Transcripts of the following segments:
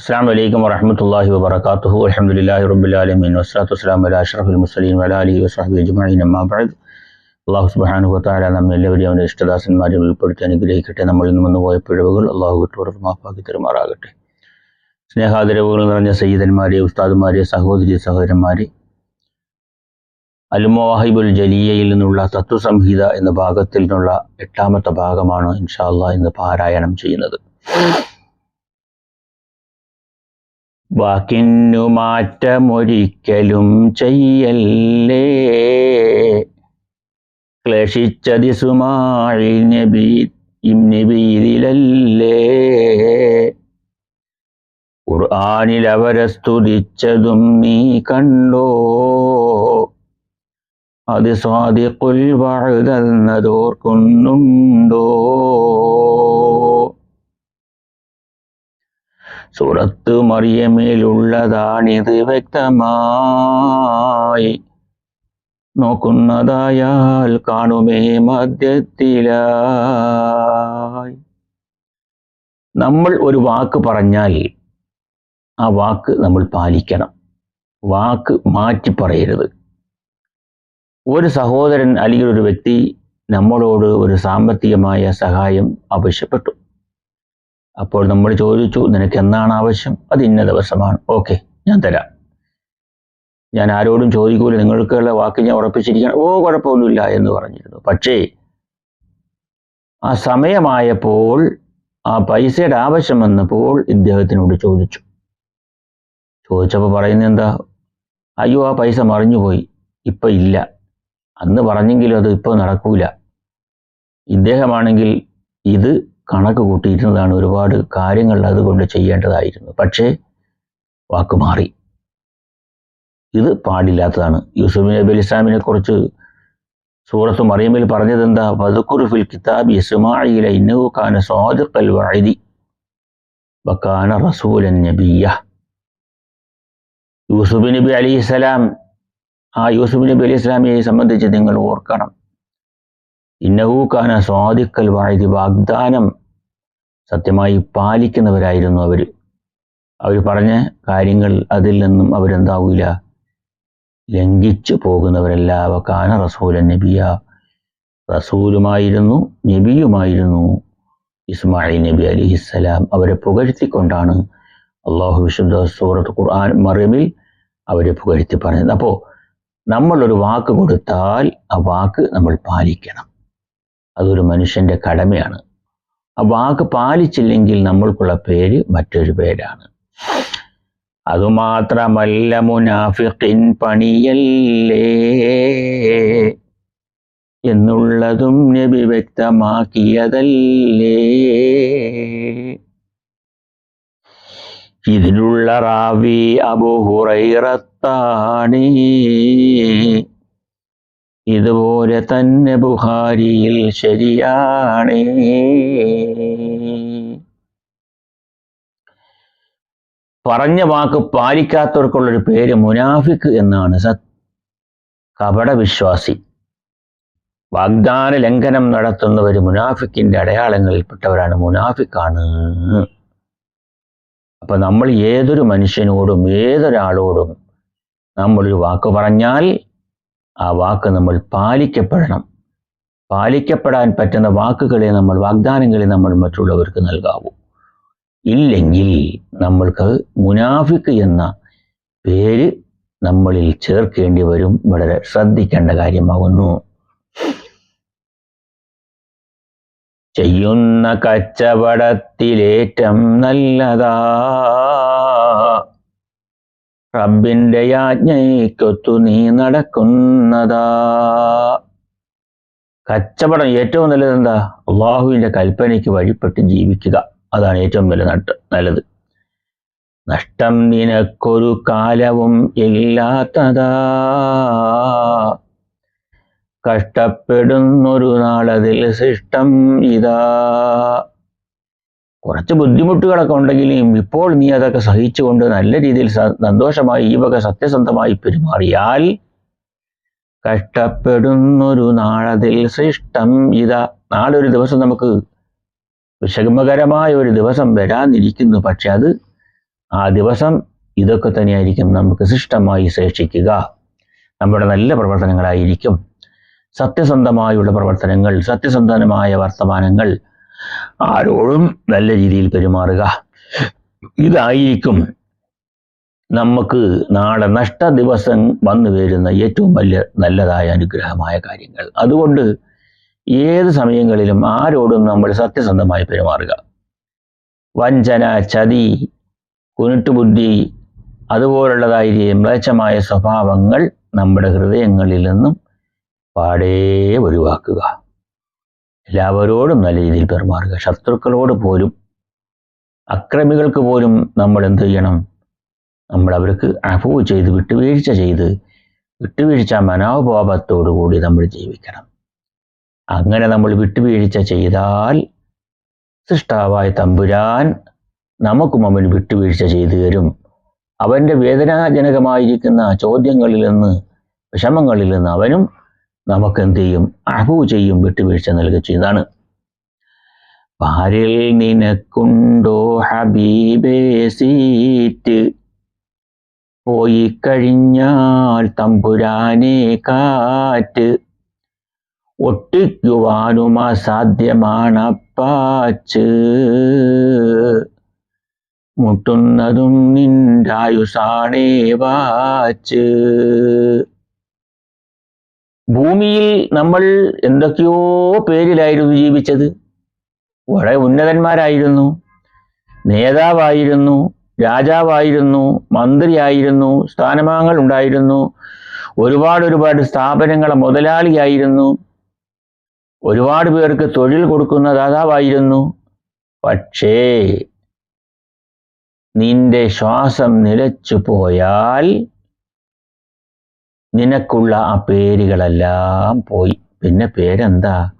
അസ്സാം വലൈക്കും വറഹമത്തല്ലാഹി വബർക്കാത്തുഹു അലഹമുല്ലാഹി റബുലാലമീൻ വസ്ലാത്തു വസ്ലാം അല അഷ്റഫുൽ മുസ്ലീം വല അലി വസ്ഹബി അജ്മീൻ അമ്മാബാദ് അള്ളാഹു സുബ്ഹാനഹു വതആല നമ്മെ എല്ലാവരെയും അവന്റെ ഇഷ്ടദാസന്മാരിൽ ഉൾപ്പെടുത്തി അനുഗ്രഹിക്കട്ടെ. നമ്മളിൽ നിന്ന് വന്നുപോയ പിഴവുകൾ അള്ളാഹു വിട്ടുപുറത്ത് മാഫാക്കി തെരുമാറാകട്ടെ. സ്നേഹാദരവുകൾ നിറഞ്ഞ സയ്യിദന്മാരെ ഉസ്താദുമാരെ സഹോദരി സഹോദരന്മാരെ. അൽമോഹിബുൽ ജലിയയിൽ നിന്നുള്ള തത്വസംഹിത എന്ന ഭാഗത്തിൽ നിന്നുള്ള എട്ടാമത്തെ ഭാഗമാണ് ഇൻഷാ അള്ളാഹ് ഇന്ന് പാരായണം ചെയ്യുന്നത്. വാക്കിനു മാറ്റമൊരിക്കലും ചെയ്യല്ലേ? ക്ലേശിച്ചതി സുമാഴി നബി ഇംനിബീതിലല്ലേ ഖുർആനിൽ അവരെ സ്തുതിച്ചതും നീ കണ്ടോ? അത് സ്വാദിഖുൽ വഴുതെന്നതോർക്കുന്നുണ്ടോ സൂറത്ത് മറിയമേലുള്ളതാണിത് വ്യക്തമായി. നോക്കുന്നതായാൽ കാണുമേ മധ്യത്തിലായി. നമ്മൾ ഒരു വാക്ക് പറഞ്ഞാൽ ആ വാക്ക് നമ്മൾ പാലിക്കണം. വാക്ക് മാറ്റി പറയരുത്. ഒരു സഹോദരൻ അല്ലെങ്കിൽ ഒരു വ്യക്തി നമ്മളോട് ഒരു സാമ്പത്തികമായ സഹായം ആവശ്യപ്പെട്ടു. അപ്പോൾ നമ്മൾ ചോദിച്ചു നിനക്ക് എന്നാണ് ആവശ്യം? അത് ഇന്ന ദിവസമാണ്. ഓക്കെ ഞാൻ തരാം. ഞാൻ ആരോടും ചോദിക്കൂല. നിങ്ങൾക്കുള്ള വാക്ക് ഞാൻ ഉറപ്പിച്ചിരിക്കണം. ഓ കുഴപ്പമൊന്നുമില്ല എന്ന് പറഞ്ഞിരുന്നു. പക്ഷേ ആ സമയമായപ്പോൾ ആ പൈസയുടെ ആവശ്യം വന്നപ്പോൾ ഇദ്ദേഹത്തിനോട് ചോദിച്ചു. ചോദിച്ചപ്പോൾ പറയുന്നത് എന്താ? അയ്യോ ആ പൈസ മറിഞ്ഞുപോയി. ഇപ്പൊ ഇല്ല. അന്ന് പറഞ്ഞെങ്കിലും അത് ഇപ്പോൾ നടക്കൂല. ഇദ്ദേഹമാണെങ്കിൽ ഇത് കണക്ക് കൂട്ടിയിരുന്നതാണ് ഒരുപാട് കാര്യങ്ങൾ അതുകൊണ്ട് ചെയ്യേണ്ടതായിരുന്നു. പക്ഷേ വാക്ക് മാറി. ഇത് പാടില്ലാത്തതാണ്. യൂസുഫ് നബി അലി ഇസ്ലാമിനെ കുറിച്ച് സൂറത്ത് മറിയമ്മിൽ പറഞ്ഞത് എന്താ വദക്കുർ ഫിൽ കിതാബ് ഇസ്മായില ഇന്നഹു കാന വഅദി റസൂലൻ നബിയ യൂസുഫ് നബി അലി ഇസ്ലാം ആ യൂസുഫ് നബി അലി ഇസ്ലാമിയെ സംബന്ധിച്ച് നിങ്ങൾ ഓർക്കണം. ഇന്നഹു സ്വാദിക്കൽ വഅദി വാഗ്ദാനം. സത്യമായി പാലിക്കുന്നവരായിരുന്നു അവർ അവർ പറഞ്ഞ കാര്യങ്ങൾ അതിൽ നിന്നും അവരെന്താവൂല? ലംഘിച്ചു പോകുന്നവരല്ല. വക്കാന റസൂലൻ നബിയ. റസൂലുമായിരുന്നു നബിയുമായിരുന്നു ഇസ്മായിൽ നബി അലിഹിസ്സലാം അവരെ പുകഴ്ത്തിക്കൊണ്ടാണ് അള്ളാഹു വിശുദ്ധ സൂറത്ത് ഖുർആൻ മറിയമിൽ അവരെ പുകഴ്ത്തി പറഞ്ഞത്. അപ്പോൾ നമ്മളൊരു വാക്ക് കൊടുത്താൽ ആ വാക്ക് നമ്മൾ പാലിക്കണം. അതൊരു മനുഷ്യന്റെ കടമയാണ്. ആ വാക്ക് പാലിച്ചില്ലെങ്കിൽ നമ്മൾക്കുള്ള പേര് മറ്റൊരു പേരാണ്. അതുമാത്രമല്ല മുനാഫിഖിൻ പണിയല്ലേ? എന്നുള്ളതും നബി വ്യക്തമാക്കിയതല്ലേ? ഇതിനുള്ള റാവി അബുഹുറൈറത്താണ് ഇതുപോലെ തന്നെ ബുഹാരിയിൽ ശരിയാണ്. പറഞ്ഞ വാക്ക് പാലിക്കാത്തവർക്കുള്ളൊരു പേര് മുനാഫിക്ക് എന്നാണ്. സത് കപട വിശ്വാസി വാഗ്ദാന ലംഘനം നടത്തുന്നവർ മുനാഫിക്കിന്റെ അടയാളങ്ങളിൽപ്പെട്ടവരാണ് മുനാഫിക്കാണ്. അപ്പൊ നമ്മൾ ഏതൊരു മനുഷ്യനോടും ഏതൊരാളോടും നമ്മളൊരു വാക്ക് പറഞ്ഞാൽ ആ വാക്ക് നമ്മൾ പാലിക്കപ്പെടണം. പാലിക്കപ്പെടാൻ പറ്റുന്ന വാക്കുകളെ നമ്മൾ വാഗ്ദാനങ്ങളെ നമ്മൾ മറ്റുള്ളവർക്ക് നൽകാവൂ. ഇല്ലെങ്കിൽ നമ്മൾക്ക് മുനാഫിക്ക് എന്ന പേര് നമ്മളിൽ ചേർക്കേണ്ടി വരും. വളരെ ശ്രദ്ധിക്കേണ്ട കാര്യമാകുന്നു. ചെയ്യുന്ന കച്ചവടത്തിലേറ്റം നല്ലതാ. റബ്ബിന്റെ യാജ്ഞയ്ക്കൊത്തു നീ നടക്കുന്നതാ. കച്ചവടം ഏറ്റവും നല്ലത് എന്താ? അള്ളാഹുവിന്റെ കൽപ്പനയ്ക്ക് വഴിപ്പെട്ട് ജീവിക്കുക. അതാണ് ഏറ്റവും വലിയ നട്ട് നല്ലത്. നഷ്ടം നിനക്കൊരു കാലവും ഇല്ലാത്തതാ. കഷ്ടപ്പെടുന്നൊരു നാളതിൽ ശിഷ്ടം ഇതാ. കുറച്ച് ബുദ്ധിമുട്ടുകളൊക്കെ ഉണ്ടെങ്കിലും ഇപ്പോൾ നീ അതൊക്കെ സഹിച്ചുകൊണ്ട് നല്ല രീതിയിൽ സന്തോഷമായി ഈ വക സത്യസന്ധമായി പെരുമാറിയാൽ കഷ്ടപ്പെടുന്നൊരു നാളതിൽ സൃഷ്ടം ഇതാ. നാളെ ഒരു ദിവസം നമുക്ക് വിഷമകരമായ ഒരു ദിവസം വരാനിരിക്കുന്നു. പക്ഷെ അത് ആ ദിവസം ഇതൊക്കെ തന്നെയായിരിക്കും നമുക്ക് ശിഷ്ടമായി ശേഷിക്കുക നമ്മുടെ നല്ല പ്രവർത്തനങ്ങളായിരിക്കും. സത്യസന്ധമായുള്ള പ്രവർത്തനങ്ങൾ സത്യസന്ധമായ വർത്തമാനങ്ങൾ ആരോടും നല്ല രീതിയിൽ പെരുമാറുക. ഇതായിരിക്കും നമുക്ക് നാളെ നഷ്ട ദിവസം വന്നു വരുന്ന ഏറ്റവും വലിയ നല്ലതായ അനുഗ്രഹമായ കാര്യങ്ങൾ. അതുകൊണ്ട് ഏത് സമയങ്ങളിലും ആരോടും നമ്മൾ സത്യസന്ധമായി പെരുമാറുക. വഞ്ചന ചതി കുരുട്ടുബുദ്ധി അതുപോലുള്ളതായിരിക്കും മ്ലേച്ഛമായ സ്വഭാവങ്ങൾ നമ്മുടെ ഹൃദയങ്ങളിൽ നിന്നും പാടേ ഒഴിവാക്കുക. എല്ലാവരോടും നല്ല രീതിയിൽ പെരുമാറുക. ശത്രുക്കളോട് പോലും അക്രമികൾക്ക് പോലും നമ്മൾ എന്ത് ചെയ്യണം? നമ്മൾ അവർക്ക് അഫവ് ചെയ്ത് വിട്ടുവീഴ്ച ചെയ്ത് വിട്ടുവീഴ്ച മനോഭാവത്തോടു കൂടി നമ്മൾ ജീവിക്കണം. അങ്ങനെ നമ്മൾ വിട്ടുവീഴ്ച ചെയ്താൽ സൃഷ്ടാവായ തമ്പുരാൻ നമുക്കും അവൻ വിട്ടുവീഴ്ച ചെയ്തു തരും. അവന്റെ വേദനാജനകമായിരിക്കുന്ന ചോദ്യങ്ങളിൽ നിന്ന് വിഷമങ്ങളിൽ നിന്ന് അവനും നമുക്ക് എന്ത് ചെയ്യും അഹു ചെയ്യും വിട്ടുവീഴ്ച നൽകുക ചെയ്യുന്നതാണ്. പാരിൽ നിനക്കുണ്ടോ ഹബീബേ സീറ്റ്? പോയി കഴിഞ്ഞാൽ തമ്പുരാനെ കാറ്റ്. ഒട്ടിക്കുവാനും അസാധ്യമാണപ്പാച്ച്. മുട്ടുന്നതും നിന്റായുസാണേ വാച്ച്. ഭൂമിയിൽ നമ്മൾ എന്തൊക്കെയോ പേരിലായിരുന്നു ജീവിച്ചത്. വളരെ ഉന്നതന്മാരായിരുന്നു. നേതാവായിരുന്നു രാജാവായിരുന്നു മന്ത്രിയായിരുന്നു സ്ഥാനമാനങ്ങൾ ഉണ്ടായിരുന്നു. ഒരുപാട് ഒരുപാട് സ്ഥാപനങ്ങൾ മുതലാളിയായിരുന്നു. ഒരുപാട് പേർക്ക് തൊഴിൽ കൊടുക്കുന്ന ദാതാവായിരുന്നു. പക്ഷേ നിന്റെ ശ്വാസം നിലച്ചു പോയാൽ നിനക്കുള്ള ആ പേരുകളെല്ലാം പോയി. പിന്നെ പേരെന്താ?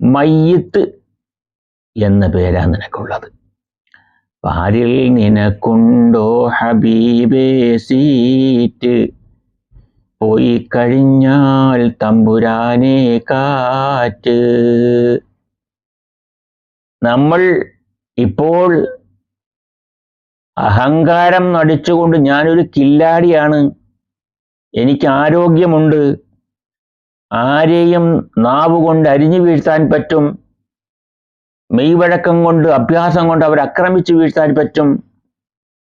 മയ്യത്ത് എന്ന പേരാ നിനക്കുള്ളത്. പാരിൽ നിനക്കുണ്ടോ ഹബീബേ സീറ്റ്? പോയി കഴിഞ്ഞാൽ തമ്പുരാനെ കാറ്റ്. നമ്മൾ ഇപ്പോൾ അഹങ്കാരം നടിച്ചുകൊണ്ട് ഞാനൊരു കില്ലാടിയാണ്. എനിക്ക് ആരോഗ്യമുണ്ട് ആരെയും നാവുകൊണ്ട് അരിഞ്ഞു വീഴ്ത്താൻ പറ്റും. മെയ്വഴക്കം കൊണ്ട് അഭ്യാസം കൊണ്ട് അവരെ ആക്രമിച്ചു വീഴ്ത്താൻ പറ്റും.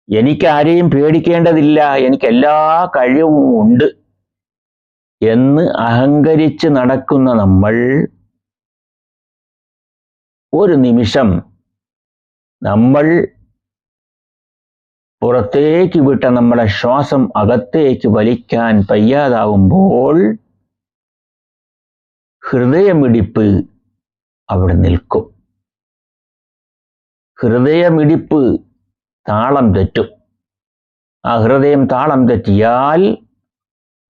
എനിക്ക് ആരെയും പേടിക്കേണ്ടതില്ല. എനിക്ക് എല്ലാ കഴിവും ഉണ്ട് എന്ന് അഹങ്കരിച്ച് നടക്കുന്ന നമ്മൾ ഒരു നിമിഷം നമ്മൾ പുറത്തേക്ക് വിട്ട നമ്മുടെ ശ്വാസം അകത്തേക്ക് വലിക്കാൻ പയ്യാതാവുമ്പോൾ ഹൃദയമിടിപ്പ് അവിടെ നിൽക്കും. ഹൃദയമിടിപ്പ് താളം തെറ്റും. ആ ഹൃദയം താളം തെറ്റിയാൽ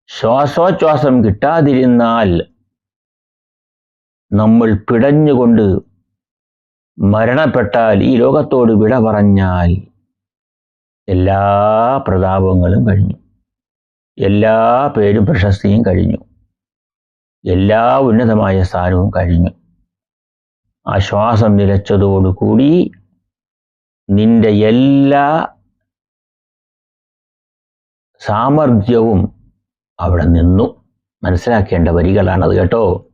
ശ്വാസോച്ഛ്വാസം കിട്ടാതിരുന്നാൽ നമ്മൾ പിടഞ്ഞുകൊണ്ട് മരണപ്പെട്ടാൽ ഈ ലോകത്തോട് വിട പറഞ്ഞാൽ എല്ലാ പ്രതാപങ്ങളും കഴിഞ്ഞു. എല്ലാ പേരും പ്രശസ്തിയും കഴിഞ്ഞു. എല്ലാ ഉന്നതമായ സ്ഥാനവും കഴിഞ്ഞു. ആ ശ്വാസം നിലച്ചതോടുകൂടി നിന്റെ എല്ലാ സാമർഥ്യവും അവിടെ നിന്നു. മനസ്സിലാക്കേണ്ട വരികളാണത് കേട്ടോ.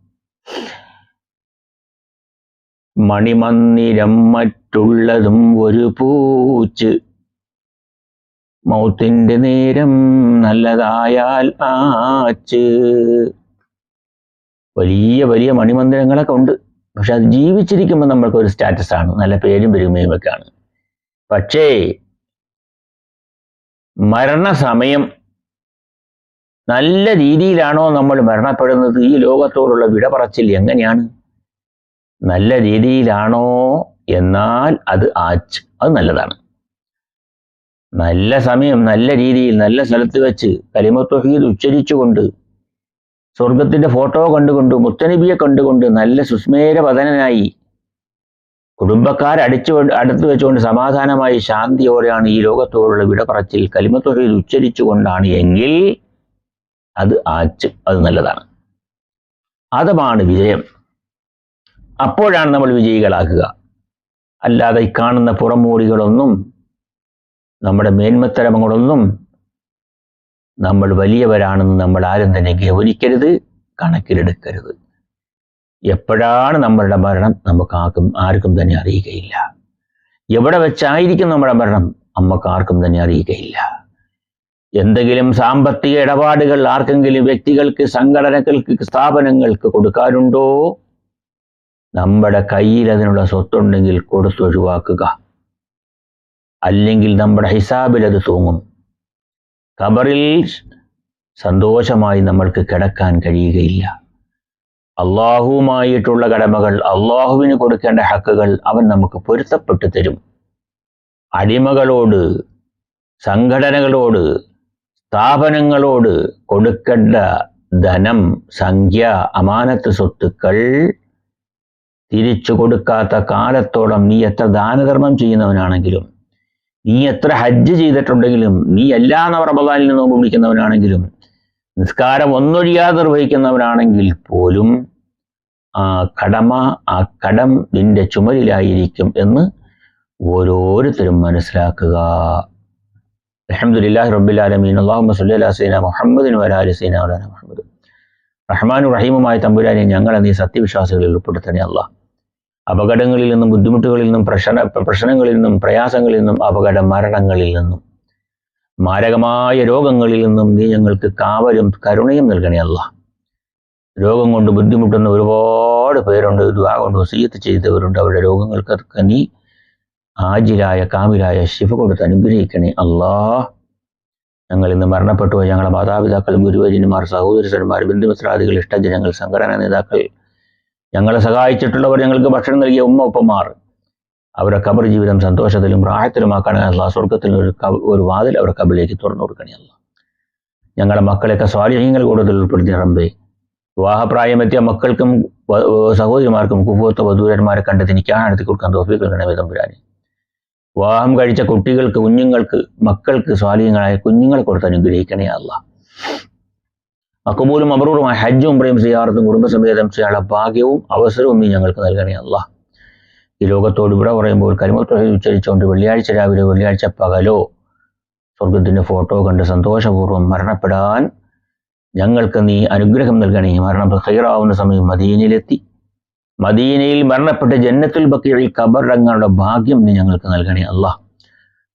മണിമന്ദിരം മറ്റുള്ളതും ഒരു പൂച്ച്. മൗത്തിന്റെ നേരം നല്ലതായാൽ ആച്ച്. വലിയ വലിയ മണിമന്ദിരങ്ങളൊക്കെ ഉണ്ട്. പക്ഷെ അത് ജീവിച്ചിരിക്കുമ്പോൾ നമ്മൾക്ക് ഒരു സ്റ്റാറ്റസ് ആണ് നല്ല പേരും പെരുമയും ഒക്കെയാണ്. പക്ഷേ മരണസമയം നല്ല രീതിയിലാണോ നമ്മൾ മരണപ്പെടുന്നത്? ഈ ലോകത്തോടുള്ള വിട പറച്ചിൽ എങ്ങനെയാണ്? നല്ല രീതിയിലാണോ? എന്നാൽ അത് ആച്ച്. അത് നല്ലതാണ്. നല്ല സമയം നല്ല രീതിയിൽ നല്ല സ്ഥലത്ത് വെച്ച് കലിമത്വഹീദ് ഉച്ചരിച്ചുകൊണ്ട് സ്വർഗത്തിന്റെ ഫോട്ടോ കണ്ടുകൊണ്ട് മുത്തനബിയെ കണ്ടുകൊണ്ട് നല്ല സുസ്മേരവദനായി കുടുംബക്കാർ അടിച്ചു അടുത്ത് വെച്ചുകൊണ്ട് സമാധാനമായി ശാന്തിയോടെയാണ് ഈ ലോകത്തോടുള്ള വിട പറച്ചിൽ കലിമത്തൊഴിൽ ഉച്ചരിച്ചുകൊണ്ടാണ് എങ്കിൽ അത് ആച്ച് അത് നല്ലതാണ്. അതമാണ് വിജയം. അപ്പോഴാണ് നമ്മൾ വിജയികളാക്കുക അല്ലാതെ ഈ കാണുന്ന പുറമൂടികളൊന്നും നമ്മുടെ മേന്മത്തരമങ്ങളൊന്നും നമ്മൾ വലിയവരാണെന്ന് നമ്മൾ ആരും തന്നെ ഗൗനിക്കരുത് കണക്കിലെടുക്കരുത്. എപ്പോഴാണ് നമ്മളുടെ മരണം നമുക്ക് ആർക്കും ആർക്കും തന്നെ അറിയുകയില്ല. എവിടെ വെച്ചായിരിക്കും നമ്മുടെ മരണം നമുക്ക് ആർക്കും തന്നെ അറിയുകയില്ല. എന്തെങ്കിലും സാമ്പത്തിക ഇടപാടുകൾ ആർക്കെങ്കിലും വ്യക്തികൾക്ക് സംഘടനകൾക്ക് സ്ഥാപനങ്ങൾക്ക് കൊടുക്കാനുണ്ടോ? നമ്മുടെ കയ്യിൽ അതിനുള്ള സ്വത്തുണ്ടെങ്കിൽ കൊടുത്തു ഒഴിവാക്കുക അല്ലെങ്കിൽ നമ്മുടെ ഹിസാബിൽ അത് തൂങ്ങും. ഖബറിൽ സന്തോഷമായി നമ്മൾക്ക് കിടക്കാൻ കഴിയുകയില്ല. അള്ളാഹുവുമായിട്ടുള്ള കടമകൾ അള്ളാഹുവിന് കൊടുക്കേണ്ട ഹക്കുകൾ അവൻ നമുക്ക് പൊരുത്തപ്പെട്ടു തരും. അടിമകളോട് സംഘടനകളോട് സ്ഥാപനങ്ങളോട് കൊടുക്കേണ്ട ധനം സംഖ്യ അമാനത്ത് സ്വത്തുക്കൾ തിരിച്ചു കൊടുക്കാത്ത കാലത്തോളം നീ എത്ര ദാനധർമ്മം ചെയ്യുന്നവനാണെങ്കിലും നീ എത്ര ഹജ്ജ് ചെയ്തിട്ടുണ്ടെങ്കിലും നീ എല്ലാ നവറബദാനിൽ നോമ്പ് പിടിക്കുന്നവനാണെങ്കിലും നിസ്കാരം ഒന്നൊഴിയാതെ നിർവഹിക്കുന്നവനാണെങ്കിൽ പോലും ആ കടമ ആ കടം നിന്റെ ചുമലിലായിരിക്കും എന്ന് ഓരോരുത്തരും മനസ്സിലാക്കുക. അലഹമുല്ലാഹി റബ്ബിലാലമീൻ അള്ളാഹു സല്ലി അലാ സീന മുഹമ്മദിന് വലാലി മുഹമ്മദ്. റഹ്മാനു റഹീമുമായ തമ്പുരാനെ ഞങ്ങളെ നീ സത്യവിശ്വാസികളിൽ ഉൾപ്പെടുത്തണേ അള്ളാഹ് അപകടങ്ങളിൽ നിന്നും ബുദ്ധിമുട്ടുകളിൽ നിന്നും പ്രശ്ന പ്രശ്നങ്ങളിൽ നിന്നും പ്രയാസങ്ങളിൽ നിന്നും അപകട മരണങ്ങളിൽ നിന്നും മാരകമായ രോഗങ്ങളിൽ നിന്നും നീ ഞങ്ങൾക്ക് കാവലും കരുണയും നൽകണേ അല്ല രോഗം കൊണ്ട് ബുദ്ധിമുട്ടുന്ന ഒരുപാട് പേരുണ്ട് ദ്വാ കൊണ്ട് വസീയത്ത് ചെയ്തവരുണ്ട്. അവരുടെ രോഗങ്ങൾക്കൊക്കെ നീ ആജിലായ കാമിലായ ശിവ കൊടുത്ത് അനുഗ്രഹിക്കണേ അല്ലാ ഞങ്ങൾ ഇന്ന് മരണപ്പെട്ടു ഞങ്ങളുടെ മാതാപിതാക്കൾ ഗുരുവര്യന്മാർ സഹോദരന്മാർ ബന്ധുമിത്രാദികൾ ഇഷ്ടജനങ്ങൾ സംഘടനാ നേതാക്കൾ ഞങ്ങളെ സഹായിച്ചിട്ടുള്ളവർ ഞങ്ങൾക്ക് ഭക്ഷണം നൽകിയ ഉമ്മ ഉപ്പമാർ. അവരെ കബർ ജീവിതം സന്തോഷത്തിലും പ്രായത്തിലുമാക്കണേ അല്ല സ്വർഗത്തിൽ ഒരു ഒരു വാതിൽ അവരുടെ കബിലേക്ക് തുറന്നു കൊടുക്കണേ അല്ല ഞങ്ങളുടെ മക്കളെയൊക്കെ സ്വാധീനങ്ങൾ കൂടുതൽ ഉൾപ്പെടുത്തി റബ്ബേ. വിവാഹപ്രായമെത്തിയ മക്കൾക്കും സഹോദരിമാർക്കും കുപ്പുവത്ത വധൂരന്മാരെ കണ്ടെത്തി നിൽക്കാൻ നടത്തി കൊടുക്കാൻ തോഫിക്ക് നൽകണേ തമ്പുരാനെ. വിവാഹം കഴിച്ച കുട്ടികൾക്ക് കുഞ്ഞുങ്ങൾക്ക് മക്കൾക്ക് സ്വാധീനങ്ങളായ കുഞ്ഞുങ്ങളെ കൊടുത്ത് അനുഗ്രഹിക്കണേ അല്ല അക്കബൂലും അബറൂറുമായ ഹജ്ജും ഉംറയും സിയാറത്തും കുടുംബസമേതം ചെയ്യാനുള്ള ഭാഗ്യവും അവസരവും നീ ഞങ്ങൾക്ക് നൽകണേ അല്ല ഈ ലോകത്തോട് ഇവിടെ പറയുമ്പോൾ കരിമത്ത് ഉച്ചരിച്ചുകൊണ്ട് വെള്ളിയാഴ്ച രാവിലെ വെള്ളിയാഴ്ച പകലോ സ്വർഗത്തിന്റെ ഫോട്ടോ കണ്ട് സന്തോഷപൂർവം മരണപ്പെടാൻ ഞങ്ങൾക്ക് നീ അനുഗ്രഹം നൽകണേ. മരണം ഹൈറാവുന്ന സമയം മദീനയിലെത്തി. മദീനയിൽ മരണപ്പെട്ട ജന്നത്തുൽ ബക്കീറിൽ കബറടങ്ങാനുള്ള ഭാഗ്യം നീ ഞങ്ങൾക്ക് നൽകണേ അള്ളാഹ്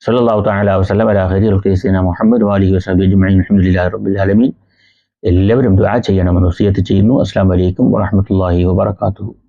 സല്ലല്ലാഹു തആല വസ്ലം അലാ ഖൈറിൽ ഖൈസിന മുഹമ്മദ് വാലി അൽഹംദുലില്ലാഹി റബ്ബിൽ ആലമീൻ. എല്ലാവരും ദുആ ചെയ്യണമെന്ന് വസിയത്ത് ചെയ്യുന്നു. അസ്സലാമു അലൈക്കും വറഹ്മത്തുള്ളാഹി വബറകാതുഹു.